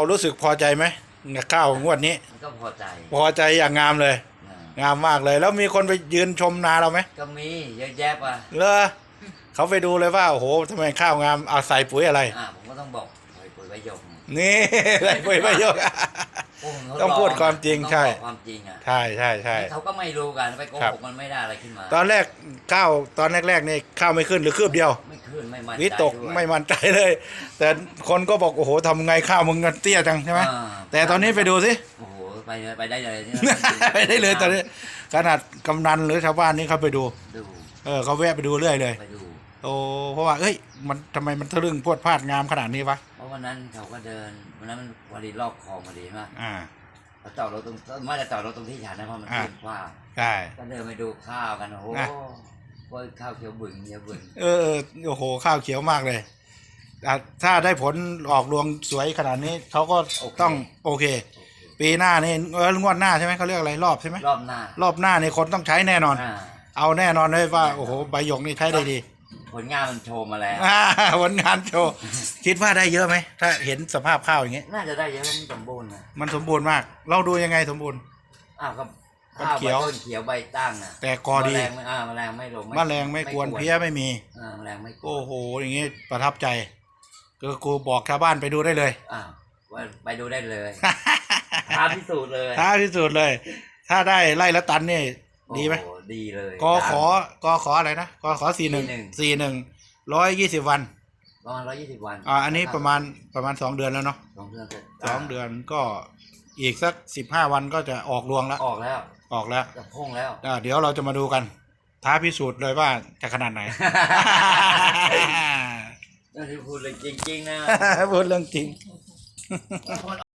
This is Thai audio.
เรารู้สึกพอใจไหมกับข้าวงวดนี้ มันก็พอใจพอใจอย่างงามเลย อ่างามมากเลย แล้วมีคนไปยืนชมนาเราไหมก็มีเยอะแยะว่ะเลอเขาไปดูเลยว่าโอ้โหทำไมข้าวงามเอาใส่ปุ๋ยอะไร อ่าผมก็ต้องบอกปุ๋ยปุ๋ยใบหยกนี่ ใส่ปุ๋ยประโยชน์ โผมทต้องพูดความจริงต้องใช่บอกความจริงอะใช่ใช่ใช่ เขาก็ไม่รู้กันไปโกครับหกมันไม่ได้อะไรขึ้นมาตอนแรกข้าวตอนแรกๆนี่ข้าวไม่ขึ้นหรือคืบเดียว ไม่ ขึ้นไม่มั่นใจวิตกด้วยไม่มั่นใจเลย แต่คนก็บอกโอ้โหทำไงข้าวมึงกันเตี้ยจังใช่ไหมอ่าแต่ตอนนี้ไปดูสิ โอ้โหไปเลยไปได้เลยเนี่ยไปได้เลยตอนนี้ขนาดกำนันหรือชาวบ้านนี่เขาไปดู ดูเออเขาแวะไปดูเรื่อยเลย ไปดู โอ้เพราะว่าเอ้ยมันทำไมมันทะลึ่งพรวดพลาดงามขนาดนี้วะเพราะวันนั้นเขาก็เดินวันนั้นมันพอดีรอบคลองพอดีมากอ่า เขาจอดรถตรงไม่ได้จอดรถตรงที่ฉันนะเพราะมันอ่า เป็นกว้างใช่ ก็เดินไปดูข้าวกันโอ้โหอะ ว่าข้าวเขียวบึ่งเขียวบึ่งเออเออโอ้โห ข้าวเขียวมากเลยอะถ้าได้ผลออกรวงสวยขนาดนี้เขาก็ต้องโอเค ปีหน้านี่เอองวดหน้าใช่ไหมเขาเรียกอะไรรอบใช่ไหมรอบหน้ารอบหน้านี่คนต้องใช้แน่นอนอ่าเอาแน่นอนเลยว่าโอ้โหใบหยกนี่ใช้ได้ดีผลงานมันโชว์มาแล้ว อ่าผลงานโชว์คิดว่าได้เยอะไหมถ้าเห็นสภาพข้าวอย่างเงี้ยน่าจะได้เยอะมันสมบูรณ์นะมันสมบูรณ์มาก เราดูยังไงสมบูรณ์ อ้าวก็ มันข้าวเขีใบยวต้นเขียวใบตั้งนะแต่กอดีแมลงไม่อ่าแมลงไม่ลงมแมลงไม่กวนเพี้ยไม่มี อ่าแมลงไม่กวนโอ้โห อย่างงี้ประทับใจก็กูบอกชาวบ้านไปดูได้เลยอ้าวว่าไปดูได้เลยท้าพิสูจน์เลยท้าที่สุดเลย ถ้าได้ไล่ละตันนี่ ดีไหม โอ้ดีเลยกอขอ กอขออะไรนะ กอขอสี่หนึ่งสี่หนึ่งร้อยยี่สิบวัน ประมาณร้อยยี่สิบวันอ่า อันนี้ประมาณประมาณสองเดือนแล้วเนาะสองเดือนเสร็จสองเดือนก็อีกสักสิบห้าวันก็จะออกรวงแล้ว ออกแล้ว ออกแล้วจะพุ่งแล้ว อ่าเดี๋ยวเราจะมาดูกันท้าพิสูจน์เลยว่าจะขนาดไหนนี่พูดเลยจริงๆนะ พูดเรื่องจริง